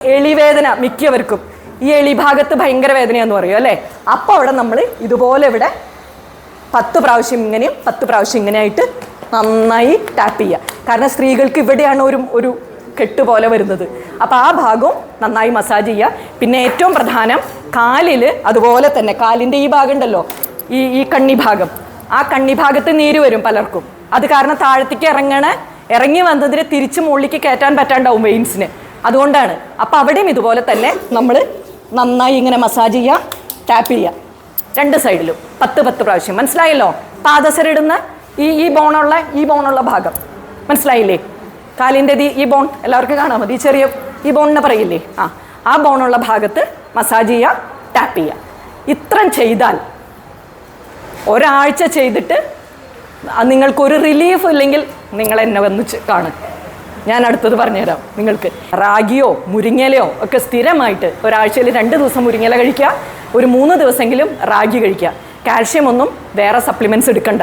എളിവേദന മിക്കവർക്കും. ഈ എളി ഭാഗത്ത് ഭയങ്കര വേദനയാന്ന് പറയും അല്ലേ? അപ്പോൾ അവിടെ നമ്മൾ ഇതുപോലെ ഇവിടെ പത്ത് പ്രാവശ്യം ഇങ്ങനെയും പത്ത് പ്രാവശ്യം ഇങ്ങനെയായിട്ട് നന്നായി ടാപ്പ് ചെയ്യുക. കാരണം സ്ത്രീകൾക്ക് ഇവിടെയാണ് ഒരു ഒരു കെട്ട് പോലെ വരുന്നത്. അപ്പോൾ ആ ഭാഗവും നന്നായി മസാജ് ചെയ്യുക. പിന്നെ ഏറ്റവും പ്രധാനം കാലിൽ അതുപോലെ തന്നെ കാലിന്റെ ഈ ഭാഗം ഉണ്ടല്ലോ ഈ ഈ കണ്ണി ഭാഗം ആ കണ്ണി ഭാഗത്ത് നീര് വരും പലർക്കും. അത് കാരണം താഴത്തേക്ക് ഇറങ്ങണ ഇറങ്ങി വന്നതിന് തിരിച്ച് മുകളിലേക്ക് കയറ്റാൻ പറ്റാണ്ടാവും വെയിൻസിന് അതുകൊണ്ടാണ്. അപ്പോൾ അവിടെയും ഇതുപോലെ തന്നെ നമ്മൾ നന്നായി ഇങ്ങനെ മസാജ് ചെയ്യുക ടാപ്പ് ചെയ്യുക രണ്ട് സൈഡിലും പത്ത് പത്ത് പ്രാവശ്യം. മനസ്സിലായല്ലോ? പാദസരിടുന്ന ഈ ഈ ബോണുള്ള ഈ ബോണുള്ള ഭാഗം. മനസ്സിലായില്ലേ? കാലിന്റെ ഈ- ബോൺ എല്ലാവർക്കും കാണാൻ മതി. ചെറിയ ഈ ബോണിനെ പറയില്ലേ? ആ ആ ബോണുള്ള ഭാഗത്ത് മസാജ് ചെയ്യുക ടാപ്പ് ചെയ്യുക ഇത്രയും ചെയ്താൽ ഒരാഴ്ച ചെയ്തിട്ട് നിങ്ങൾക്കൊരു റിലീഫ് ഇല്ലെങ്കിൽ നിങ്ങൾ എന്നെ വന്ന് കാണും. ഞാൻ അടുത്തത് പറഞ്ഞുതരാം. നിങ്ങൾക്ക് റാഗിയോ മുരിങ്ങലയോ ഒക്കെ സ്ഥിരമായിട്ട് ഒരാഴ്ചയിൽ രണ്ട് ദിവസം മുരിങ്ങല കഴിക്കുക. ഒരു മൂന്ന് ദിവസമെങ്കിലും റാഗി കഴിക്കുക. കാൽഷ്യം ഒന്നും വേറെ സപ്ലിമെന്റ്സ് എടുക്കണ്ട.